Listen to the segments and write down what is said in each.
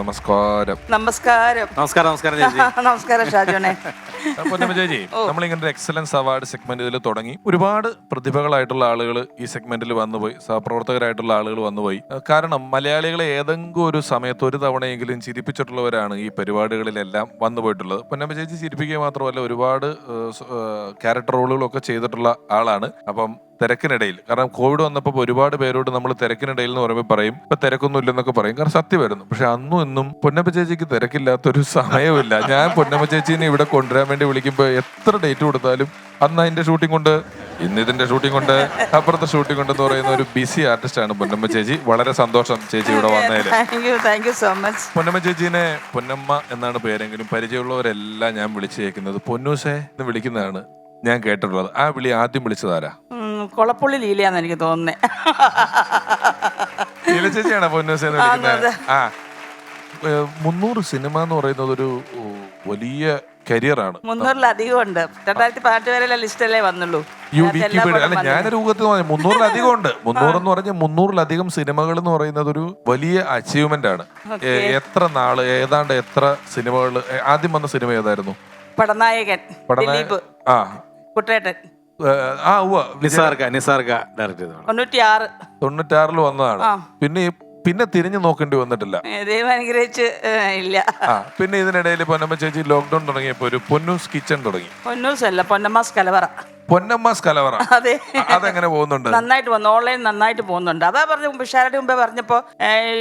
നമസ്കാരം. നമസ്കാരം. നമസ്കാരം നമസ്കാരം ചേച്ചി നമസ്കാരം ഷാജോനെ പൊന്നമ്മ ചേച്ചി നമ്മളിങ്ങനെ ഒരു എക്സലൻസ് അവാർഡ് സെഗ്മെന്റ് ഇതിൽ തുടങ്ങി. ഒരുപാട് പ്രതിഭകളായിട്ടുള്ള ആളുകൾ ഈ സെഗ്മെന്റിൽ വന്നുപോയി. സഹപ്രവർത്തകരായിട്ടുള്ള ആളുകൾ വന്നുപോയി. കാരണം മലയാളികളെ ഏതെങ്കിലും ഒരു സമയത്ത് ഒരു തവണയെങ്കിലും ചിരിപ്പിച്ചിട്ടുള്ളവരാണ് ഈ പരിപാടികളിലെല്ലാം വന്നുപോയിട്ടുള്ളത്. പൊന്നമ്മ ചേച്ചി ചിരിപ്പിക്കുക മാത്രമല്ല ഒരുപാട് ക്യാരക്ടർ റോളുകളൊക്കെ ചെയ്തിട്ടുള്ള ആളാണ്. അപ്പം തിരക്കിനിടയിൽ. കാരണം കോവിഡ് വന്നപ്പോൾ ഒരുപാട് പേരോട് നമ്മൾ തിരക്കിനിടയിൽ എന്ന് പറയുമ്പോൾ പറയും. ഇപ്പൊ തിരക്കൊന്നും ഇല്ലെന്നൊക്കെ പറയും. കാരണം സത്യമായിരുന്നു പക്ഷെ അന്നും ഇന്നും പൊന്നമ്മ ചേച്ചിക്ക് തിരക്കില്ലാത്തൊരു സമയമില്ല ഞാൻ പൊന്നമ്മ ചേച്ചീനെ ഇവിടെ കൊണ്ടുവരാൻ വേണ്ടി വിളിക്കുമ്പോൾ എത്ര ഡേറ്റ് കൊടുത്താലും അന്ന് അതിന്റെ ഷൂട്ടിംഗ് കൊണ്ട് ഇന്ന് ഇതിന്റെ ഷൂട്ടിംഗ് കൊണ്ട് അപ്പുറത്തെ ഷൂട്ടിംഗ് കൊണ്ട് എന്ന് പറയുന്ന ഒരു ബിസി ആർട്ടിസ്റ്റ് ആണ് പൊന്നമ്മ ചേച്ചി. വളരെ സന്തോഷം ചേച്ചി ഇവിടെ വന്നതിൽ thank you so much Ponnamma ചേച്ചീനെ പൊന്നമ്മ എന്നാണ് പേരെങ്കിലും പരിചയമുള്ളവരെല്ലാം ഞാൻ വിളിച്ചേക്കുന്നത്. പൊന്നൂസേ എന്ന് വിളിക്കുന്നതാണ് ഞാൻ കേട്ടിട്ടുള്ളത്. ആ വിളി ആദ്യം വിളിച്ചതാരാ? കൊളപ്പുള്ളി ലീലയാന്ന് എനിക്ക് തോന്നുന്നേ. ലീല ചേച്ചിയാണോ പൊന്നൂസേ എന്ന് വിളിക്കുന്നത്? ആ മുന്നൂറ് സിനിമ എന്ന് പറയുന്നത് ഒരു വലിയ കരിയറാണ് മുന്നൂറിലധികം ഉണ്ട്. രണ്ടായിരത്തി പതിനെട്ട് വരെയുള്ള ലിസ്റ്റല്ലേ വന്നുള്ളൂ. യു അതിനകത്ത് എല്ലാ വിക്കിപീഡിയ പടവും അല്ല. ഞാനൊരു ഊഹത്തിൽ പറഞ്ഞു മുന്നൂറിലധികം ഉണ്ട്. മുന്നൂറെന്ന് പറഞ്ഞാൽ മുന്നൂറിലധികം സിനിമകൾ എന്ന് പറയുന്നത് ഒരു വലിയ അച്ചീവ്മെന്റ് ആണ്. എത്ര നാൾ ഏതാണ്ട് എത്ര സിനിമകൾ ആദ്യം വന്ന സിനിമ ഏതായിരുന്നു? പടനായകൻ പടനായ- ദിലീപ് ആ. കുട്ടേട്ടൻ. ആ ഉവ്വ. നിസാർഗ നിസാർഗ ഡയറക്ട് ചെയ്തതാണ്. തൊണ്ണൂറ്റി ആറ് തൊണ്ണൂറ്റാറിൽ വന്നതാണ് പിന്നെ ഈ- പിന്നെ തിരിഞ്ഞു നോക്കേണ്ടി വന്നിട്ടില്ല. ദൈവം അനുഗ്രഹിച്ച് ഇല്ല. ആ പിന്നെ ഇതിനിടയിൽ പൊന്നമ്മ ചേച്ചി ലോക്ക്ഡൌൺ തുടങ്ങിയപ്പോ ഒരു പൊന്നൂസ് കിച്ചൺ തുടങ്ങി. പൊന്നൂസ് അല്ല പൊന്നമ്മാസ് കലവറ പൊന്നമ്മാസ് കലവറ അതെ. അതെങ്ങനെ പോകുന്നുണ്ട്? നന്നായിട്ട് വന്നു ഓൺലൈൻ നന്നായിട്ട് പോകുന്നുണ്ട്. അതാ പറഞ്ഞു പിഷാരുടെ മുമ്പേ പറഞ്ഞപ്പോൾ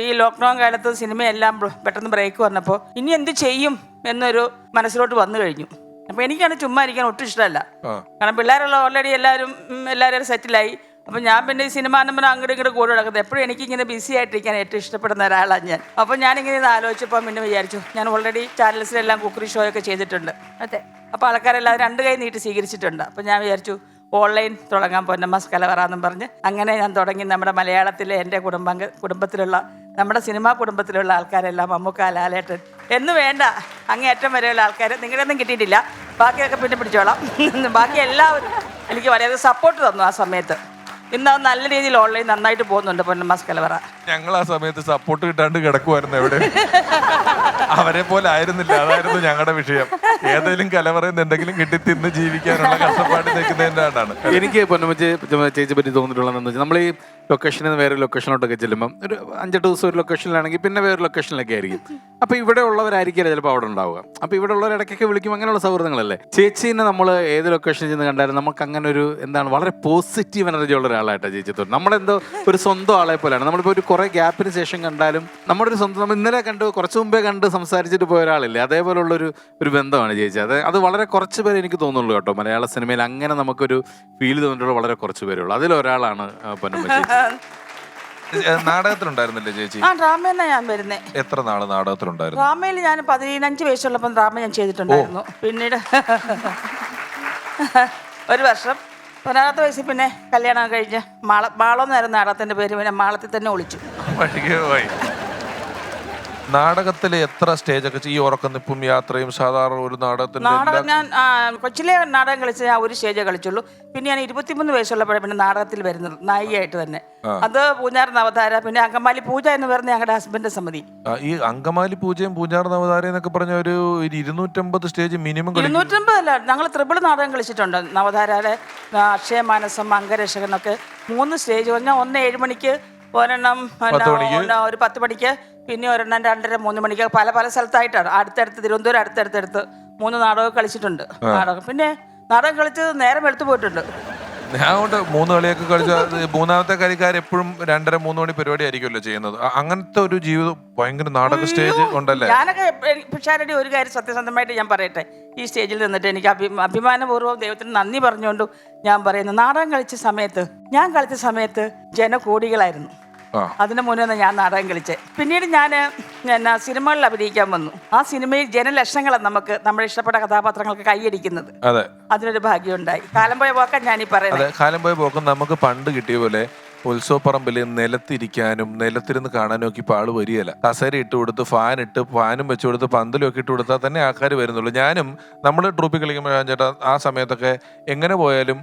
ഈ ലോക്ക്ഡൌൺ കാലത്ത് സിനിമയെല്ലാം പെട്ടെന്ന് ബ്രേക്ക് വന്നപ്പോൾ ഇനി എന്ത് ചെയ്യും എന്നൊരു മനസ്സിലോട്ട് വന്നു കഴിഞ്ഞു. അപ്പൊ എനിക്കാണ് ചുമ്മാ ഇരിക്കാൻ ഒട്ടും ഇഷ്ടമല്ല. കാരണം പിള്ളേരുള്ള ഓൾറെഡി എല്ലാവരും എല്ലാവരും സെറ്റിലായി അപ്പം ഞാൻ പിന്നെ ഈ സിനിമാ നമ്പർ അങ്ങോട്ടും ഇങ്ങോട്ട് കൂടെ നടക്കുന്നത്. എപ്പോഴും എനിക്കിങ്ങനെ ബിസി ആയിട്ടിരിക്കാൻ ഏറ്റവും ഇഷ്ടപ്പെടുന്ന ഒരാളാണ് ഞാൻ. അപ്പം ഞാനിങ്ങനെ ഇത് ആലോചിച്ചപ്പോൾ പിന്നെ വിചാരിച്ചു ഞാൻ ഓൾറെഡി ചാനൽസിലെല്ലാം കുക്കറി ഷോ ഒക്കെ ചെയ്തിട്ടുണ്ട്. അതെ. അപ്പോൾ ആൾക്കാരെല്ലാം രണ്ട് കൈ നീട്ടി സ്വീകരിച്ചിട്ടുണ്ട്. അപ്പം ഞാൻ വിചാരിച്ചു ഓൺലൈൻ തുടങ്ങാൻ പൊന്നമ്മസ് കലവറ എന്നും പറഞ്ഞ് അങ്ങനെ ഞാൻ തുടങ്ങി. നമ്മുടെ മലയാളത്തിലെ എന്റെ കുടുംബം കുടുംബത്തിലുള്ള നമ്മുടെ സിനിമാ കുടുംബത്തിലുള്ള ആൾക്കാരെല്ലാം മമ്മൂക്ക ലാലേട്ടൻ എന്ന് വേണ്ട അങ്ങേയറ്റം വരെയുള്ള ആൾക്കാർ നിങ്ങളുടെയൊന്നും കിട്ടിയിട്ടില്ല. ബാക്കിയൊക്കെ പിന്നെ പിടിച്ചോളാം. ബാക്കി എല്ലാവരും എനിക്ക് വളരെ സപ്പോർട്ട് തന്നു ആ സമയത്ത്. ഇന്ന് അത് നല്ല രീതിയിൽ ഓൺലൈൻ നന്നായിട്ട് പോകുന്നുണ്ട് പൊന്നമ്മസ് കലവറ ഞങ്ങൾ ആ സമയത്ത് സപ്പോർട്ട് കിട്ടാണ്ട് കിടക്കുമായിരുന്നു എവിടെ? അവരെ പോലെ ആയിരുന്നില്ല. അതായിരുന്നു ഞങ്ങളുടെ വിഷയം. ഏതെങ്കിലും കലവറയിൽ എന്തെങ്കിലും കിട്ടി തിന്ന് ജീവിക്കാനുള്ള കഷ്ടപ്പാട് നിൽക്കുന്നതിന്റെ ആണ്ടാണ് എനിക്ക് പൊന്നമ്മ ചേച്ചി പറ്റി തോന്നിയിട്ടുള്ളതെന്ന് വെച്ചാൽ നമ്മൾ ഈ ലൊക്കേഷനിൽ നിന്ന് വേറെ ലൊക്കേഷനിലോട്ടൊക്കെ ചെല്ലുമ്പം ഒരു അഞ്ചെട്ട് ദിവസം ഒരു ലൊക്കേഷനിലാണെങ്കിൽ പിന്നെ വേറെ ലൊക്കേഷനിലൊക്കെ ആയിരിക്കും. അപ്പോൾ ഇവിടെ ഉള്ളവരായിരിക്കില്ല ചിലപ്പോൾ അവിടെ ഉണ്ടാവുക. അപ്പോൾ ഇവിടെ ഉള്ളവർ ഇടയ്ക്കൊക്കെ വിളിക്കും. അങ്ങനെയുള്ള സൗഹൃദങ്ങളല്ലേ? ചേച്ചീനെ നമ്മൾ ഏത് ലൊക്കേഷനിൽ ചെന്ന് കണ്ടാലും നമുക്ക് അങ്ങനെ ഒരു എന്താണ് വളരെ പോസിറ്റീവ് എനർജി ഉള്ള ഒരാളായിട്ടാണ് ചേച്ചി തോന്നുന്നത്. നമ്മളെന്തോ ഒരു സ്വന്തം ആളെ പോലെയാണ്. നമ്മളിപ്പോൾ ഒരു കുറേ ഗ്യാപ്പിന് ശേഷം കണ്ടാലും നമ്മുടെ ഒരു സ്വന്തം നമ്മൾ ഇന്നലെ കണ്ട് കുറച്ച് മുമ്പേ കണ്ട് സംസാരിച്ചിട്ട് പോയ ഒരാളില്ലേ? അതേപോലുള്ളൊരു ഒരു ഒരു ബന്ധമാണ് ചേച്ചി. അത് അത് വളരെ കുറച്ച് പേര് എനിക്ക് തോന്നുള്ളൂ കേട്ടോ. മലയാള സിനിമയിൽ അങ്ങനെ നമുക്കൊരു ഫീൽ തോന്നിയിട്ടുള്ള വളരെ കുറച്ച് പേരുള്ളൂ അതിലൊരാളാണ് പൊന്നമ്മ ചേച്ചി. നാടകത്തിലുണ്ടായിരുന്നില്ലേ ചേച്ചി? ആ ഡ്രാമയെന്നാ ഞാൻ വരുന്നേ. എത്ര നാൾ നാടകത്തിലുണ്ടായിരുന്നു? ഡ്രാമയിൽ ഞാൻ പതിനഞ്ച് വയസ്സുള്ളപ്പം ഡ്രാമ ഞാൻ ചെയ്തിട്ടുണ്ടായിരുന്നു. പിന്നീട് ഒരു വർഷം. പതിനാറാമത്തെ വയസ്സിൽ പിന്നെ കല്യാണം കഴിഞ്ഞ് മാള നാടകത്തിന്റെ പേര്. പിന്നെ മാളത്തിൽ തന്നെ ഒളിച്ചു. നാടകത്തിൽ എത്ര സ്റ്റേജ് ഒക്കെ ഈ ഉറക്കനിപ്പും യാത്രയും സാധാരണ ഒരു നാടകത്തിൽ നാടകം എല്ലാ- ഞാൻ ആ, കൊച്ചിലെ നാടകം കളിച്ച ഞാൻ ഒരു സ്റ്റേജേ കളിച്ചുള്ളൂ. പിന്നെ ഞാൻ ഇരുപത്തിമൂന്ന് വയസ്സുള്ളപ്പോഴേ പിന്നെ നാടകത്തിൽ വരുന്നത് നായികയായിട്ട് തന്നെ. അത് പൂഞ്ഞാർ നവതാര പിന്നെ അങ്കമാലി പൂജ എന്ന് പറഞ്ഞ ഞങ്ങളുടെ ഹസ്ബൻഡ് സമിതി. ആ, ഈ അങ്കമാലി പൂജയും പൂജാർ നവതാരം എന്നൊക്കെ പറഞ്ഞ ഒരു ഒരു ഇരുന്നൂറ്റമ്പത് സ്റ്റേജ് മിനിമം കളിക്കും. ഇരുന്നൂറ്റമ്പതല്ല ഞങ്ങൾ ത്രിപിൾ നാടകം കളിച്ചിട്ടുണ്ട്. നവതാരയുടെ ആ, അക്ഷയ മാനസം അംഗരക്ഷകനൊക്കെ മൂന്ന് സ്റ്റേജ്. പറഞ്ഞാൽ ഒന്ന് ഏഴ് മണിക്ക് ഒരെണ്ണം പിന്നെ മണിക്ക്. ഒന്ന് ഒരു പത്ത് മണിക്ക് പിന്നെ ഒരെണ്ണം രണ്ടര മൂന്ന് മണിക്ക് പല പല സ്ഥലത്തായിട്ടാണ്. അടുത്തടുത്ത് തിരുവനന്തപുരം അടുത്തടുത്തടുത്ത് മൂന്ന് നാടകം കളിച്ചിട്ടുണ്ട്. നാടകം. പിന്നെ നാടകം കളിച്ച് നേരം എടുത്തു പോയിട്ടുണ്ട്. ഞാൻ കൊണ്ട് മൂന്ന് കളിയൊക്കെ കളിച്ച മൂന്നാമത്തെ കളിക്കാർ എപ്പോഴും രണ്ടര മൂന്ന് മണി പരിപാടി ആയിരിക്കുമല്ലോ ചെയ്യുന്നത്. അങ്ങനത്തെ ഒരു ജീവിതം ഭയങ്കര നാടക സ്റ്റേജ് ഉണ്ടല്ലേ? ഞാനൊക്കെ പിഷാരടി ഒരു കാര്യം സത്യസന്ധമായിട്ട് ഞാൻ പറയട്ടെ. ഈ സ്റ്റേജിൽ നിന്നിട്ട് എനിക്ക് അഭി അഭിമാനപൂർവം ദൈവത്തിന് നന്ദി പറഞ്ഞുകൊണ്ടും ഞാൻ പറയുന്നു നാടകം കളിച്ച സമയത്ത് ഞാൻ കളിച്ച സമയത്ത് ജനകോടികളായിരുന്നു. അതിന് മുന്നേ ഞാൻ നാടകം കളിച്ചേ. പിന്നീട് ഞാൻ എന്നാ സിനിമകളിൽ അഭിനയിക്കാൻ വന്നു. ആ സിനിമയിൽ ജനലക്ഷങ്ങളാണ് നമുക്ക് നമ്മുടെ ഇഷ്ടപ്പെട്ട കഥാപാത്രങ്ങൾക്ക് കൈയടിക്കുന്നത്. അതെ. അതിനൊരു ഭാഗ്യമുണ്ടായി. കാലം പോയ പോക്കാൻ ഞാൻ ഈ പറയുന്നത് കാലം പോയ പോക്കം നമുക്ക് പണ്ട് കിട്ടിയ പോലെ ഉത്സവപ്പറമ്പിൽ നിലത്തിരിക്കാനും നിലത്തിരുന്ന് കാണാനും ഒക്കെ ഇപ്പൊ ആൾ വരികയല്ല. കസേര ഇട്ട് കൊടുത്ത് ഫാൻ ഇട്ട് ഫാനും വെച്ചു കൊടുത്ത് പന്തലും ഒക്കെ ഇട്ട് കൊടുത്താൽ തന്നെ ആൾക്കാർ വരുന്നുള്ളൂ. ഞാനും നമ്മൾ ട്രൂപ്പിൽ കളിക്കുമ്പോൾ ചേട്ടാ ആ സമയത്തൊക്കെ എങ്ങനെ പോയാലും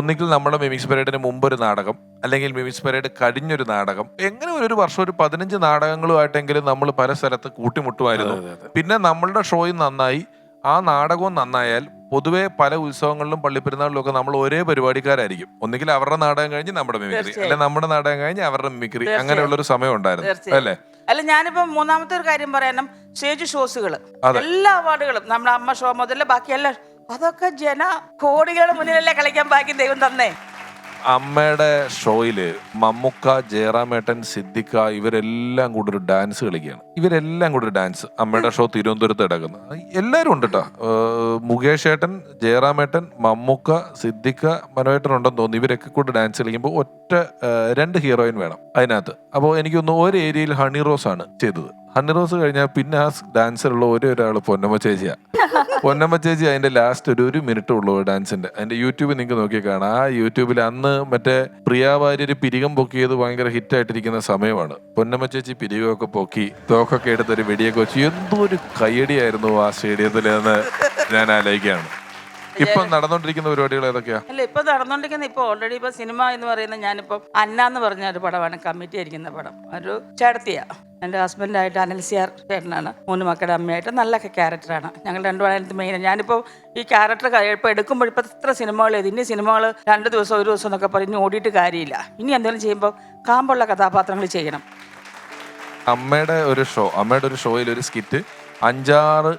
ഒന്നിക്കിൽ നമ്മുടെ മിമിക്സ് പരേഡിന് മുമ്പ് ഒരു നാടകം അല്ലെങ്കിൽ മിമിക്സ് പരേഡ് കഴിഞ്ഞൊരു നാടകം എങ്ങനെ ഒരു വർഷം ഒരു പതിനഞ്ച് നാടകങ്ങളുമായിട്ടെങ്കിലും നമ്മൾ പല സ്ഥലത്ത് കൂട്ടിമുട്ടുമായിരുന്നു. പിന്നെ നമ്മളുടെ ഷോയും നന്നായി. ആ നാടകവും നന്നായാൽ പൊതുവെ പല ഉത്സവങ്ങളിലും പള്ളിപ്പെരുന്നാളിലൊക്കെ നമ്മൾ ഒരേ പരിപാടിക്കാരായിരിക്കും. ഒന്നുകിൽ അവരുടെ നാടകം കഴിഞ്ഞ് നമ്മുടെ മിമിക്രി. അല്ലെ നമ്മുടെ നാടകം കഴിഞ്ഞ് അവരുടെ മിമിക്രി. അങ്ങനെയുള്ളൊരു സമയം ഉണ്ടായിരുന്നു. അല്ലേ? അല്ല ഞാനിപ്പോ മൂന്നാമത്തെ ഒരു കാര്യം പറയാനും സ്റ്റേജ് ഷോസുകൾ എല്ലാ അവാർഡുകളും നമ്മുടെ അമ്മ ഷോ മുതൽ ബാക്കി എല്ലാ അതൊക്കെ ജന കോടികളുടെ മുന്നിലല്ലേ കളിക്കാൻ ബാക്കി ദൈവം തന്നേ. അമ്മയുടെ ഷോയിൽ മമ്മുക്ക ജയറാമേട്ടൻ സിദ്ദിഖ ഇവരെല്ലാം കൂടി ഒരു ഡാൻസ് കളിക്കുകയാണ്. ഇവരെല്ലാം കൂടി ഒരു ഡാൻസ് അമ്മയുടെ ഷോ തിരുവനന്തപുരത്ത് കിടക്കുന്നത് എല്ലാവരും ഉണ്ട് കേട്ടോ മുകേഷ് ഏട്ടൻ ജയറാമേട്ടൻ മമ്മുക്ക സിദ്ദിഖ മനോഹേട്ടൻ ഉണ്ടെന്ന് തോന്നുന്നു. ഇവരൊക്കെ കൂടി ഡാൻസ് കളിക്കുമ്പോൾ ഒറ്റ രണ്ട് ഹീറോയിൻ വേണം അതിനകത്ത്. അപ്പോൾ എനിക്കൊന്ന് ഒരു ഏരിയയിൽ ഹണി റോസ് ആണ് ചെയ്തത്. ഹണി റോസ് കഴിഞ്ഞാൽ പിന്നെ ആ ഡാൻസിലുള്ള ഒരേ ഒരാൾ പൊന്നമ്മ ചേച്ചിയാ. പൊന്നമ്മ ചേച്ചി അതിന്റെ ലാസ്റ്റ് ഒരു ഒരു മിനിറ്റ് ഉള്ളൂ ഡാൻസിന്റെ അതിന്റെ യൂട്യൂബിൽ നിങ്ങൾക്ക് നോക്കി കാണാം. ആ യൂട്യൂബിൽ അന്ന് മറ്റേ പ്രിയ ഒരു പിരികം പൊക്കിയത് ഭയങ്കര ഹിറ്റ് ആയിട്ടിരിക്കുന്ന സമയമാണ്. പൊന്നമ്മ ചേച്ചി പിരികമൊക്കെ പൊക്കി തോക്കൊക്കെ എടുത്തൊരു വെടിയൊക്കെ വെച്ച് എന്തോ ഒരു കയ്യടിയായിരുന്നു ആ സ്റ്റേഡിയത്തിൽ എന്ന് ഞാൻ ആലോചിക്കുകയാണ്. ഇപ്പം നടന്നുകൊണ്ടിരിക്കുന്ന പരിപാടികൾ ഏതൊക്കെയാ? അല്ല ഇപ്പൊ നടന്നുകൊണ്ടിരിക്കുന്ന ഇപ്പൊ ഓൾറെഡി ഇപ്പൊ സിനിമ എന്ന് പറയുന്ന ഞാനിപ്പോ അന്ന എന്ന് പറഞ്ഞ ഒരു പടമാണ് കമ്മിറ്റി ആയിരിക്കുന്ന പടം. ഒരു ചേട്ടത്തിയ. എന്റെ ഹസ്ബൻഡായിട്ട് അനൽസിയാർ ചേട്ടനാണ്. മൂന്ന് മക്കളുടെ അമ്മയായിട്ട് നല്ല ക്യാരക്ടറാണ് ഞങ്ങൾ രണ്ടുപേരും മെയിൻ ഞാനിപ്പോൾ ഈ ക്യാരക്ടർ ഇപ്പോൾ എടുക്കുമ്പോൾ ഇപ്പോൾ ഇത്ര സിനിമകൾ ഇനി സിനിമകൾ രണ്ട് ദിവസം ഒരു ദിവസം എന്നൊക്കെ പറഞ്ഞ് ഓടിയിട്ട് കാര്യമില്ല. ഇനി എന്തെങ്കിലും ചെയ്യുമ്പോൾ കാമ്പുള്ള കഥാപാത്രങ്ങൾ ചെയ്യണം. അമ്മയുടെ ഒരു ഷോ അമ്മയുടെ ഒരു ഷോയിൽ ഒരു സ്കിറ്റ് അഞ്ചാറ്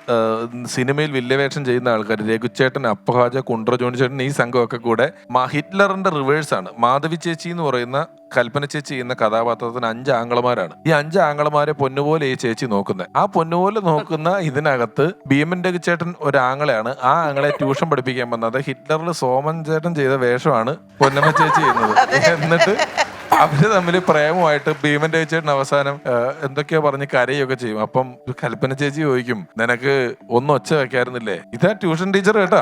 സിനിമയിൽ വില്ലവേഷം ചെയ്യുന്ന ആൾക്കാർ രഘുചേട്ടൻ അപ്പഹാജ കുണ്ട്ര ജോണി ചേട്ടൻ ഈ സംഘമൊക്കെ കൂടെ ഹിറ്റ്ലറിന്റെ റിവേഴ്സ് ആണ്. മാധവി ചേച്ചി എന്ന് പറയുന്ന കൽപ്പന ചേച്ചി എന്ന കഥാപാത്രത്തിന് അഞ്ച് ആംഗളമാരാണ് ഈ അഞ്ച് ആംഗളമാരെ പൊന്നുപോലെ ഈ ചേച്ചി നോക്കുന്നത്. ആ പൊന്നുപോലെ നോക്കുന്ന ഇതിനകത്ത് ഭീമൻ രഘുചേട്ടൻ ഒരു ആംഗളയാണ് ആ ആംഗളെ ട്യൂഷൻ പഠിപ്പിക്കാൻ വന്നത് ഹിറ്റ്ലറിൽ സോമൻ ചേട്ടൻ ചെയ്ത വേഷമാണ് പൊന്നമ്മ ചേച്ചി ചെയ്യുന്നത്. എന്നിട്ട് അവർ തമ്മിൽ പ്രേമമായിട്ട് ഭീമൻ ചേച്ചിയുടെ അവസാനം എന്തൊക്കെയോ പറഞ്ഞ് കരയൊക്കെ ചെയ്യും. അപ്പം കൽപ്പന ചേച്ചി ചോദിക്കും നിനക്ക് ഒന്നും ഒച്ച വെക്കായിരുന്നില്ലേ? ഇതാ ട്യൂഷൻ ടീച്ചർ കേട്ടാ.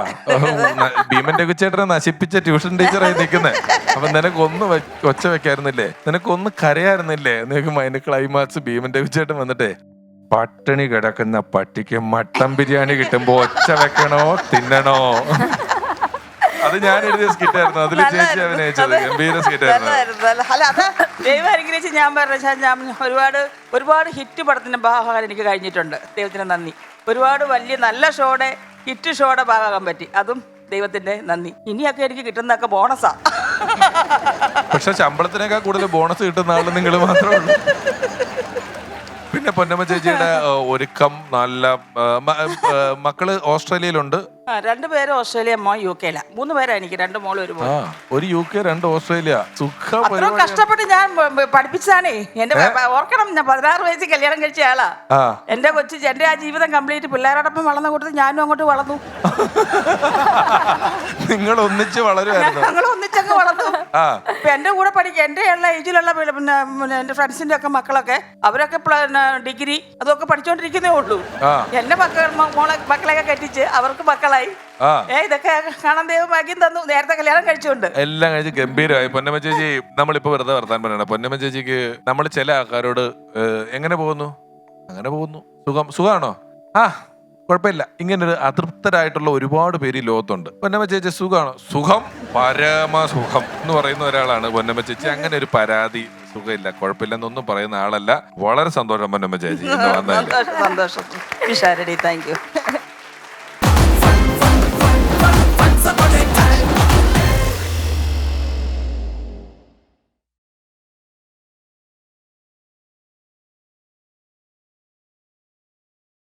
ഭീമൻ രഘുചേട്ടനെ നശിപ്പിച്ച ട്യൂഷൻ ടീച്ചറായി നിൽക്കുന്നത് അപ്പൊ നിനക്ക് ഒന്ന് ഒച്ച വെക്കായിരുന്നില്ലേ? നിനക്ക് ഒന്ന് കരയായിരുന്നില്ലേ? നിനക്ക് മൈൻഡ് ക്ലൈമാക്സ് ഭീമൻ രഘുചേട്ടൻ വന്നിട്ടേ പട്ടിണി കിടക്കുന്ന പട്ടിക്ക് മട്ടൻ ബിരിയാണി കിട്ടുമ്പോ ഒച്ച വെക്കണോ? തിന്നണോ? അത് ഞാൻ എഴുതിയ സ്കിറ്റായിരുന്നു അതിൽ ചേച്ചി അഭിനയിച്ചത്. ഗംഭീര സ്കിറ്റായിരുന്നു അല്ല അത് ദൈവം അനുഗ്രഹിച്ച് ഞാൻ പറഞ്ഞ ഞാൻ ഒരുപാട് ഒരുപാട് ഹിറ്റ് പടത്തിന്റെ ഭാഗമാകാൻ എനിക്ക് കഴിഞ്ഞിട്ടുണ്ട്. ദൈവത്തിന് നന്ദി. ഒരുപാട് വലിയ നല്ല ഷോടെ ഹിറ്റ് ഷോടെ ഭാഗമാകാൻ പറ്റി. അതും ദൈവത്തിന്റെ നന്ദി. ഇനിയൊക്കെ എനിക്ക് കിട്ടുന്നൊക്കെ ബോണസാ പക്ഷെ ശമ്പളത്തിനേക്കാൾ കൂടുതൽ ബോണസ് കിട്ടുന്ന ആൾ നിങ്ങൾ മാത്രമേ ഉള്ളൂ. പിന്നെ പൊന്നമ്മ ചേച്ചിയുടെ ഒരുക്കം നല്ല മക്കൾ ഓസ്ട്രേലിയയിലുണ്ട്. ആ രണ്ടുപേരും ഓസ്ട്രേലിയ മോ യു കെയില മൂന്ന് പേരാ എനിക്ക് രണ്ട് മോളും ഒരു ആ ഒരു യു കെ രണ്ട് ഓസ്ട്രേലിയ. സുഖ അത്രയും പരിപാടി കഷ്ടപ്പെട്ട് ഞാൻ ബ- ബ- പഠിപ്പിച്ചതാണേ. എന്റെ ഓർക്കണം ഞാൻ പതിനാറ് വയസ്സിൽ കല്യാണം കഴിച്ച ആളാ. ആ. എന്റെ കൊച്ചു എന്റെ ആ ജീവിതം കംപ്ലീറ്റ് പിള്ളേരോടൊപ്പം വളർന്ന കൂട്ടത്തിൽ ഞാനും അങ്ങോട്ട് വളർന്നു. നിങ്ങൾ ഒന്നിച്ച് വളരുമായിരുന്നു ഞങ്ങൾ ഒന്നിച്ചങ്ങ് വളർന്നു. ആ. ഇപ്പൊ എന്റെ കൂടെ പഠിക്കുക എന്റെ ഉള്ള ഏജിലുള്ള പിന്നെ പിന്നെ പിന്നെ എന്റെ ഫ്രണ്ട്സിന്റെ ഒക്കെ മക്കളൊക്കെ അവരൊക്കെ പ്ല- പിന്നെ ഡിഗ്രി അതൊക്കെ പഠിച്ചോണ്ടിരിക്കുന്നേ ഉള്ളൂ. ആ. എന്റെ മക്കൾ മ- മോളെ മക്കളെയൊക്കെ കെട്ടിച്ച് അവർക്ക് മക്കളായി. ഏ ഇതൊക്കെ കാണാൻ തന്നു. നേരത്തെ കല്യാണം കഴിച്ചുകൊണ്ട്. എല്ലാം കഴിച്ച് ഗംഭീരമായി. പൊന്നമ്മ ചേച്ചി നമ്മളിപ്പോ വെറുതെ വർത്താൻ പറയണ പൊന്നമ്മ ചേച്ചിക്ക് നമ്മൾ ചില ആൾക്കാരോട് എങ്ങനെ പോകുന്നു? അങ്ങനെ പോകുന്നു. സുഖം സുഖാണോ? ആ കുഴപ്പമില്ല. ഇങ്ങനെ ഒരു അതൃപ്തരായിട്ടുള്ള ഒരുപാട് പേര് ഈ ലോകത്തുണ്ട്. പൊന്നമ്മ ചേച്ചി സുഖാണോ? സുഖം പരമസുഖം എന്ന് പറയുന്ന ഒരാളാണ് പൊന്നമ്മ ചേച്ചി. അങ്ങനെ ഒരു പരാതി സുഖമില്ല കുഴപ്പമില്ലെന്നൊന്നും പറയുന്ന ആളല്ല. വളരെ സന്തോഷം പൊന്നമ്മ ചേച്ചി. സന്തോഷം താങ്ക് യു